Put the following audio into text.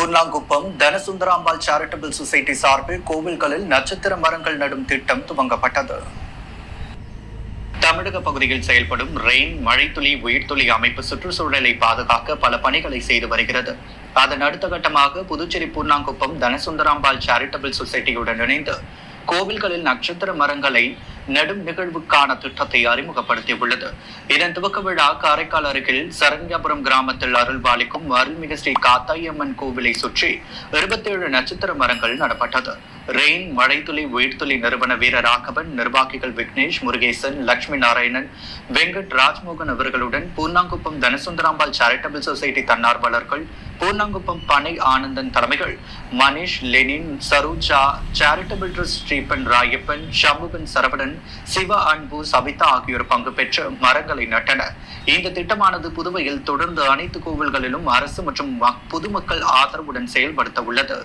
Pooranankuppam Dhanasundarambal charitable society சார்பில் கோவில்களில் நட்சத்திர மரங்கள் நடும் திட்டம் துவங்கப்பட்டது. தமிழக பகுதியில் செயல்படும் ரெயின் மழைத்துளி உயிர்த்துளி அமைப்பு சுற்றுச்சூழலை பாதுகாக்க பல பணிகளை செய்து வருகிறது. அதன் அடுத்த கட்டமாக புதுச்சேரி பூர்ணாங்குப்பம் தனசுந்தராம்பாள் சேரிட்டபிள் சொசைட்டியுடன் இணைந்து கோவில்களில் நட்சத்திர மரங்களை நெடும் நிகழ்வுக்கான திட்டத்தை அறிமுகப்படுத்தியுள்ளது. இதன் துவக்க விழா காரைக்கால் அருகில் சரண்யாபுரம் கிராமத்தில் அருள்பாலிக்கும் அருள்மிகு ஸ்ரீ காத்தாயம்மன் கோவிலை சுற்றி இருபத்தேழு நட்சத்திர மரங்கள் நடப்பட்டது. ரெயின் மழைத்துளி உயிர்த்துளி நிறுவன வீர ராகவன் நிர்வாகிகள் விக்னேஷ் முருகேசன் லட்சுமி நாராயணன் வெங்கட் ராஜ்மோகன் அவர்களுடன் பூர்ணாங்குப்பம் தனசுந்தராம்பாள் சேரிட்டபிள் சொசைட்டி தன்னார்வலர்கள் பூர்ணாங்குப்பம் பனை ஆனந்தன் தலைமைகள் Manish Lenin Saroja charitable trust Sriban Rayappan Samugan Saravanan Siva Anbu Savitha ஆகியோர் பங்கு பெற்று மரங்களை நட்டனர். இந்த திட்டமானது புதுவையில் தொடர்ந்து அனைத்து கோவில்களிலும் அரசு மற்றும் பொதுமக்கள் ஆதரவுடன் செயல்படுத்த உள்ளது